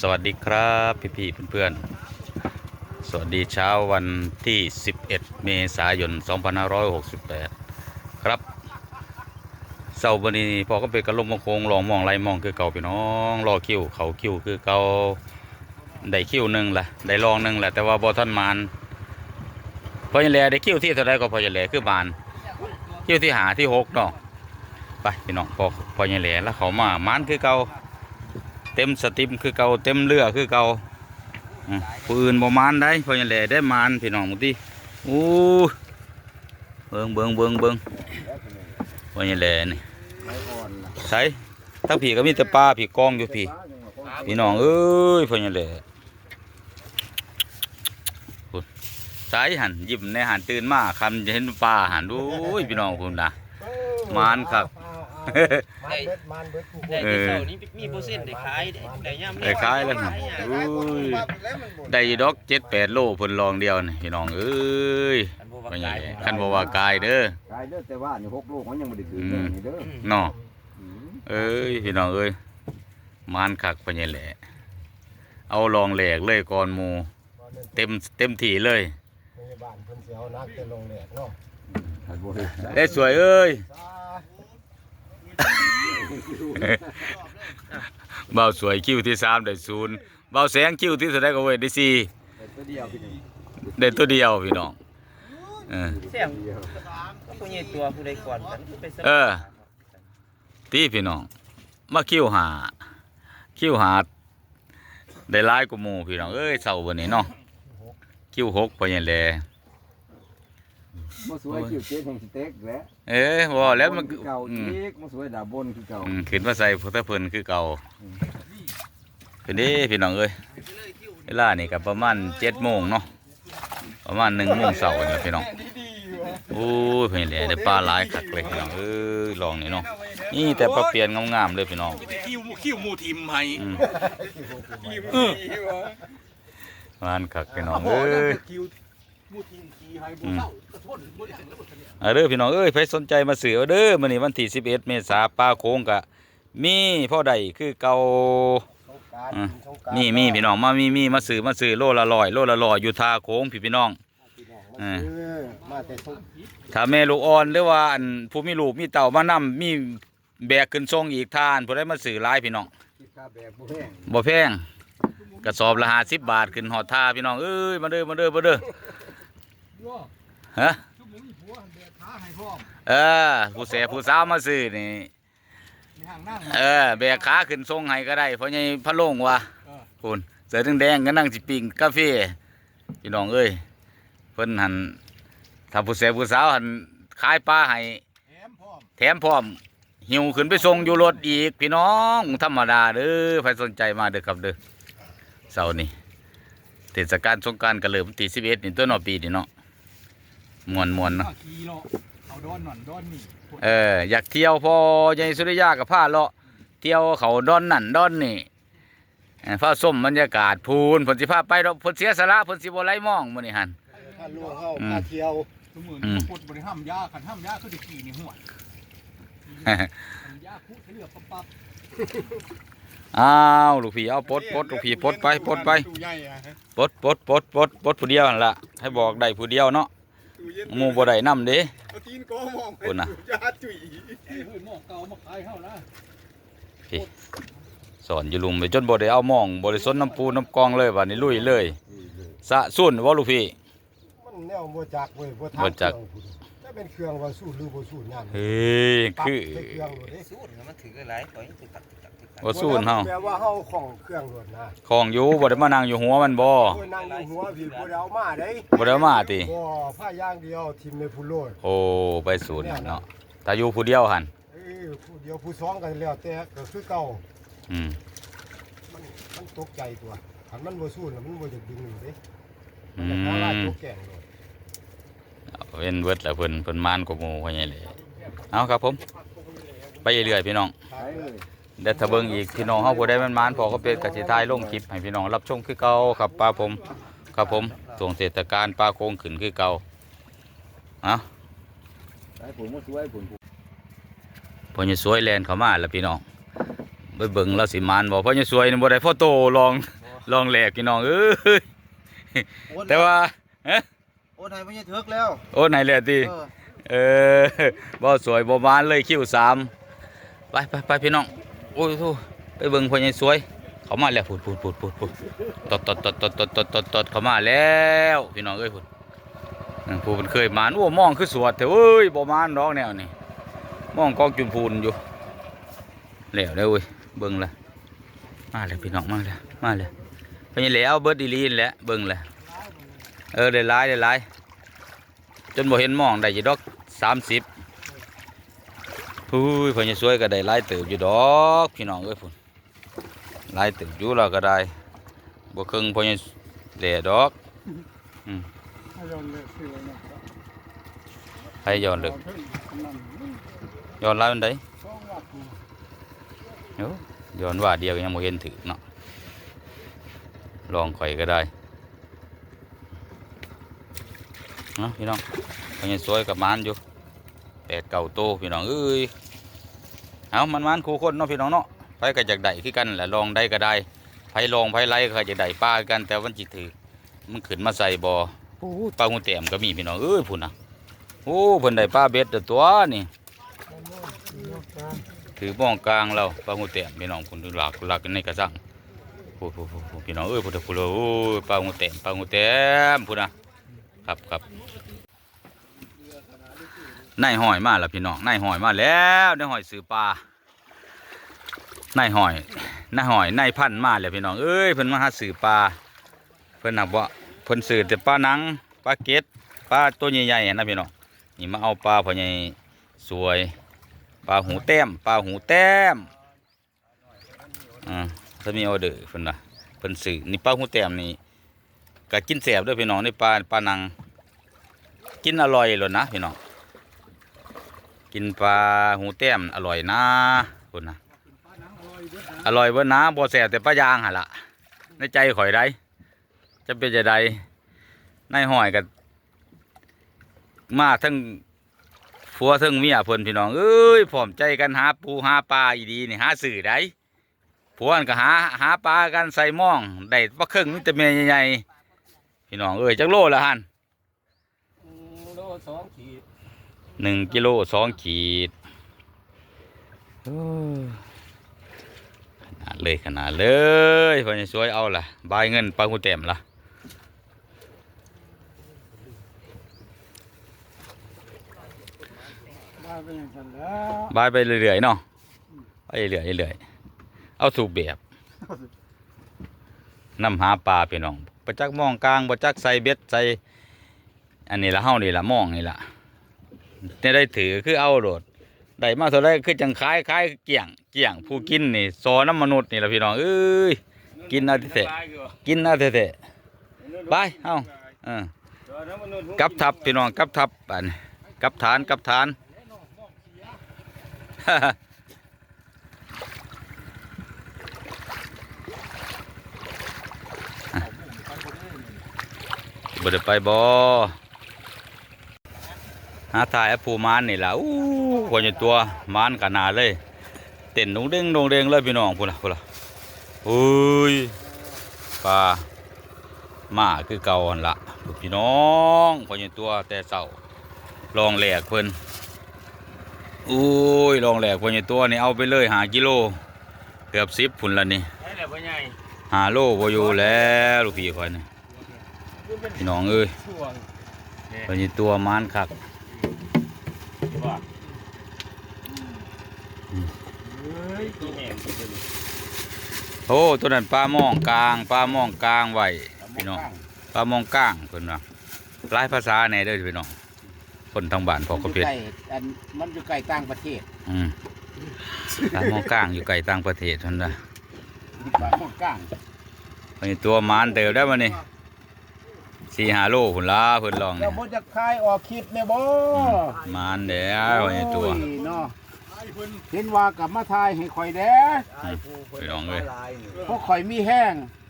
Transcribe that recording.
สวัสดีครับพี่ๆเพื่อนๆ สวัสดีเช้าวันที่ 11 เมษายน 2568 ครับเสาร์วันนี้พอก็ไปกระลมมาโคงลองมองไรมองคือเก่าพี่น้องรอคิวเขาคิวคือเก่าได้คิวหนึ่งแหละได้ลองหนึ่งแหละแต่ว่าบอท่านมานพอยันแลได้คิวที่เท่าไรก็พอยันแลคือมานคิวที่หาที่หกเนาะไปพี่น้องพอพอยันแลแล้วเขามามานคือเก่า เต็มสติมคือเก่าเต็มเรือคือเก่าอืมผู้อื่นบ่มานได้พราะยังแหล่ได้มานพี่น้องมดที่อู้เบิ่งเบิ่งเบิ่งเบิ่งพราะยังแหล่นี่ใส่ทั้งผีก็มีแต่ปลาผีกองอยู่พี่พี่น้องเอ้ยพราะยังแหล่ใส่หันยิ้มในหันตื่นมาคำเห็นปลาหันดูพี่น้องคุณนะมานครับ มานเบิดมานเบิดผู้คนได้แต่เช้านี้มีเปอร์เซ็นต์ได้ขายได้ได้ย่ำได้ขายแล้วนะอุ้ยได้อยู่ดอกเจ็ดแปดโลเพิ่นลองเดียวนี่พี่น้องเอ้ยอันบ่ว่าว่าไงขายคันบ่ว่ากายเด้อกายเด้อแต่ว่านี่หกลูกมันยังไม่ได้ถืออืมนี่เด้อเนาะอืมเอ้ยพี่น้องเอ้ยมานคักปานนี้แหละ เอาลองแหลกเลยก่อนหมู่เต็มเต็มที่เลยพยาบาลเพิ่นสิเอานักแต่ลงแหลกเนาะหัดบ่เฮ็ดเอ้ยสวยเอ้ยซา เบาสวยคิวที่สามได้ศูนย์เบาแสงคิวที่เท่าไดก็เว้ยได้สี่แต่ตัวเดียวพี่น้องได้ตัวเดียวพี่น้องเออเสียงผู้ใหญ่ตัวผู้ใดก่อนกันไปสมัครเออตีพี่น้องมาคิวหาคิวหาได้หลายกว่าหมู่พี่น้องเอ้ยเศร้าวันนี้เนาะคิวหกพอยังแล บ่สวยคิวเจ๊แห่งสเต็กแหละเอ้ยว่าแล้วมันคือเก่าอือีมกบ่สวยดาบบนคือเก่าอืมขึ้นมาใส่พุทธเพิ่นคือเก่าขึ้นเด้พี่น้องเอ้ยเวลานี่ก็ประมาณเจ็ดโมงเนาะประมาณหนึ่งโมงเสาร์นี่พี่น้องโอ้ยเพิ่นแหละได้ปลาหลายคักเลยพี่น้องเอ้ยลองนี่เนาะนี่แต่ปลาเปลี่ยนงามๆเลยพี่น้องคิวคิวหมูทิมให้อืมวานคักพี่น้องเอ้ย คิวห มูทิมขี่ให้บ่อืมเศร้ากระทนบ่ได้แล้วบ่ทันเนี่ยเอาเด้อพี่น้องเอ้ยใครสนใจมาซื้อเอาเด้อมื้อนี้วันที่11 เมษายนปลาโค้งก็มีพ่อใดคือเก่า สงกรารอืมสงกรานต์มีมีพี่น้องมามีมีมาซื้อมาซื้อโลละร้อยโลละร้อยอยู่ท่าโค้งพี่พี่น้อง พี่น้องเอมาอซื้อมาแต่สงถ้าแม่ลูกอ่อนหรือว่าอันผู้มีลูกมีเต่ามานํมีแบกขึ้นทรงอีกทานผู้ใดมาซื้อหลายพี่น้อง คิดค่าแบกบ่แพงบ่แพงกระสอบละ50บาทขึ้นหอดท่าพี่น้องเอ้ยมาเด้อมาเด้อมาเด้อ ฮะชุบหมูมีผัวแบกขาให้พร้อมเออ ผู้แสผู้สาวมาซื้อนี่มีห้างนั่งเออแบกขาขึ้นทรงให้ก็ได้ เพราะไงพะโล่งว่ะเออคุณเสือแดงๆก็นั่งสิปิงกาแฟพี่น้องเอ้ยเพิ่นหันถ้าผู้แสบผู้สาวหันขายปลาให้แถมพร้อมแถมพร้อมหิวขึ้นไปส่งอยู่รถอีก พี่น้องธรรมดาเด้อใครสนใจมาเด้อครับเด้อเสาร์นี้เทศกาลสงกรารก็เริ่มตีสิบเอ็ดนี่ต้นหนอปีนี่เนาะ มวนมวนๆเนาะมาขี่เลาะเอาดอนนั่นดอนนี่เอออยากเที่ยวพอใหญ่สุริยากับผ้าเลาะเที่ยวเขาดอนนั่นดอนนี่เออฟ้าส้มบรรยากาศพูนผลสิพาไปดอกผลเสียสละผลสิบ่ไล่มองมื้อนี้หั่นถ้าลูกเฮาอืมพาเที่ยวทุกมื้ออืนี้มกดบ่ได้ห้ามยาคันห้ามยาคือสิขี่นี่หัวยาคุเลือปั๊บอ้าวลูกพี่เอาปลดปลดลูกพี่ปลดไปปลดไปตู้ใหญ่อะฮะปลดปลดปลดปลดปลดผู้เดียวนั่นล่ะให้บอกได้ผู้เดียวเนาะตู้เย็น หมู่บ่ได้นํเด้เอาตีนโกมองคุณน่ะยาจุ๋ยเฮ้ยหม้อเก่ามาขายเฮานะพี่สอนอยู่ลุมไปจนบ่ได้เอาหมองบ่ได้สนน้ำปูน้ำกองเลยบัดนี้ลุยเลยสะสุ่นบ่ลูกพี่มันแนวบ่จักเว้ยบ่ทับ่จักเครื่องพุ่นถ้าเป็นเครื่องว่าสู้หรือบ่สู้นั่นเฮ้ยปรับคือใส่เครื่องโลดเด้สูตรมันถือหลายข่อยตึกตักตึกตักตึกตัก บ่สุ่นเฮาแปลว่าเฮาของเครื่องโลดนะของอยู่บ่ได้มานั่งอยู่หัวมันบ่โอ้ยนั่งอยู่หัวพี่บ่ได้เอามาเด้บ่ได้เอามาติบ่ผ้าอย่างเดียวทิ่มในผู้โลดโอ้ไปศูนย์เนาะถ้าอยู่ผู้เดียวหันเอ้ยผู้เดียวผู้สองกันแล้วแต่ก็คือเก่าอืมมันมันตกใจตัวคันมันบ่สู้น่ะมันบ่จะดึงหนูเด้อืมันหาลายมตัวแก่งเลยเอาเป็นเวิร์ดแล้วเพิ่นเพิ่นมานกว่าหมู่ว่าไงเลยเอาครับผม ไปเรื่อยๆพี่น้องขาย เลยเดี๋ยวถ้าเบิ่งอีกพี่น้องเฮาผู้ใดมันมานพอก็เป็นกสิทายลงคลิปให้พี่น้องรับชมคือเก่าครับปลาผมครับผมช่วงเทศกาลปลาโคงขึ้นคือเก่าเอาสายผมบ่สวยผมพอจะสวยแลนเข้ามาแล้วพี่น้องไปเบิ่งแล้วสิมานบ่เพราะยังสวยนี่บ่ได้พ่อโตลองลองแหลกพี่น้องเอ้ยโอนแต่ว่าฮะโอนให้ไม่ใช่เถิกแล้วโอ้ไหนแหละติเออเออบ่สวยบ่มานเลยคิวสามไปไปไปพี่น้อง โอ้ยไปเบิ่งพ่อยังสวย เขามาแล้วพูดพูดพูดพูดพูดตดตดตดตดตดตดตดตดเขามาแล้วพี่น้องเอ้ยพูดผู้มันเคยมานโอ้มองคือสวดเถอะเอ้ยบ่มานดอกแนวนี่มองกองจุนพูนอยู่แล้วเด้อเว้ยเบิ่งละมาแล้วพี่น้องมาแล้วมาแล้วเพนยังแล้วเบิดอีลีนแหละเบิ่งละเออได้หลายได้หลายจนบ่เห็นมองได้ยู่ดอก30 อุ้ยเพนยสวยก็ได้หลายเติบอยู่ดอกพี่น้องเอ้ยพุ่นหลายตึกอยู่แล้วก็ได้บ่ครึ่งพอยังแหล่ดอกให้ย้อนเลิกย้อนหลายมันไดโอ้ย้อนว่าเดียวยังบ่เห็นถึกเนาะลองข่อยก็ได้เนาะพี่น้องพอยังสวยกับมันอยู่ แปดเก่าโตพี่น้องเอ้ยเอามันมันคู่คนเนาะพี่น้องเนาะไผก็จากได้คือกันแหละลองได้ก็ได้ไผลองไผไล่ก็จากได้ป้าคือกัน แต่วันจิถือมันขึ้นมาใส่บ่อโอ้ยปลาหูแต้มก็มีพี่น้องเอ้ยพุ่นน่ะโอ้เพิ่นได้ปลาเบ็ดแต่ตัวนี่ถือบ้องกลางเราปลาหูแต้มพี่น้องพุ่นหลักหลักในกระสังโอ้โหพี่น้องเอ้ยพุ่นน่ะพุ่นเลยโอ้ยปลาหูแต้มปลาหูแต้มพุ่นน่ะครับครับ นายหอยมาแล้วพี่น้องนายหอยมาแล้วนายหอยซื้อปลานายหอยนายหอยนายพันมาแล้วพี่น้องเอ้ยเพิ่นมาหาสื่อปลาเพิ่นหนักบ่เพิ่นสื่อแต่ปลาหนังปลาเก็ดปลาตัวใหญ่ๆนะพี่น้องนี่มาเอาปลาพ่อใหญ่สวยปลาหูแต้มปลาหูแต้มอ่าถ้ามีออเดอร์เพิ่นว่าเพิ่นสื่อนี่ปลาหูแต้มนี่ก็กินแซ่บด้วยพี่น้องนี่ปลาปลาหนังกินอร่อยเลยนะพี่น้อง กินปลาหูแต้มอร่อยนะคุณนะอร่อยเบิ่นะบ่แซ่บแต่ปลายางหั่นล่ะในใจข่อยได้จะเป็นจะใดนายห้อยก็มาทั้งผัวทั้งเมียเพิ่นพี่น้องเอ้ยพร้อมใจกันหาปูหาปลาอีดีนี่หาสื่อได้ผัวนั่นก็หาหาปลากันใส่หม่องได้ปลาครึ่งมีแต่แม่ใหญ่ๆพี่น้องเอ้ยจักโลละหั่นโลสองขีด หนึ่งกิโลสองขีดโอ้ขนาดเลยขนาดเลยพอจะช่วยเอาล่ะ บายเงินปลาหูเต็มล่ะมาเป็นอย่างนั้นแล้วบายไปเรื่อยๆเนาะไปเรื่อยๆเรื่อยๆเอาถูกแบบนำหาปลาพี่น้องประจักมองกลางประจักใส่เบ็ดใส่อันนี้ละเฮานี่ละมองนี่ละ เนี่ได้ถือคือเอาโดดได้มาเท่าไรคือจังคล้ายคล้ายเกี่ยงเกี่ยงผู้กินนี่ซอน้ำมนุษย์นี่ละพี่น้องเอ้ยกินเอาเถะกินเอาเถะไปเฮาเออกับทับพี่น้องกับทับอันกับฐานกับฐานบ่ได้ไปบ่ หาถ่ายแอปปูมานนี่ล่ะอู้คนอยู่ตัวมานขนาดเลยเต้นดงเด้งดงเด้งเลยพี่น้องพุ่นล่ะพุ่นล่ะอุ้ยปลามาคือเก่าหั่นล่ะพี่น้องคนอยู่ตัวแต่เศร้าลองแหลกเพิ่นอุ้ยลองแหลกคนอยู่ตัวนี่เอาไปเลยหากิโลเกือบสิบพุ่นละนี่ได้แล้วพ่อใหญ่หาโลบ่อยู่แล้วลูกพี่คอยนี่พี่น้องเอ้ยช่วงวันนี้ตัวมานคัก ว่าอืมเฮ้ยตัวแห้งตัวนี้โอ้ตัวนั้นปลาหมองกลางปลาหมองกลางไว้พี่น้องปลาหมองกลางเพิ่นว่าหลายภาษาแหน่เด้อพี่น้องคนทางบ้านพอก็เพียอันมันอยู่ใกล้ต่างประเทศอืมปลาหมองกลางอยู่ไกลต่างประเทศเพิ่นว่าบ้านหม้องกลางวันนี้ตัวมานเติบได้บ่นี่ สี่ห้าโลพุ่นล่ะเพิ่นลองแล้เนี่วยบ่จะคายออกคลิปแม่บ่มานเด้อวันนี้ตัว โอ้ยเนาะไอ้เพิ่นเห็นว่ากับมาทายให้ข่อยแด้พี่น้องเอ้ยเพราะข่อยมีแห้งเ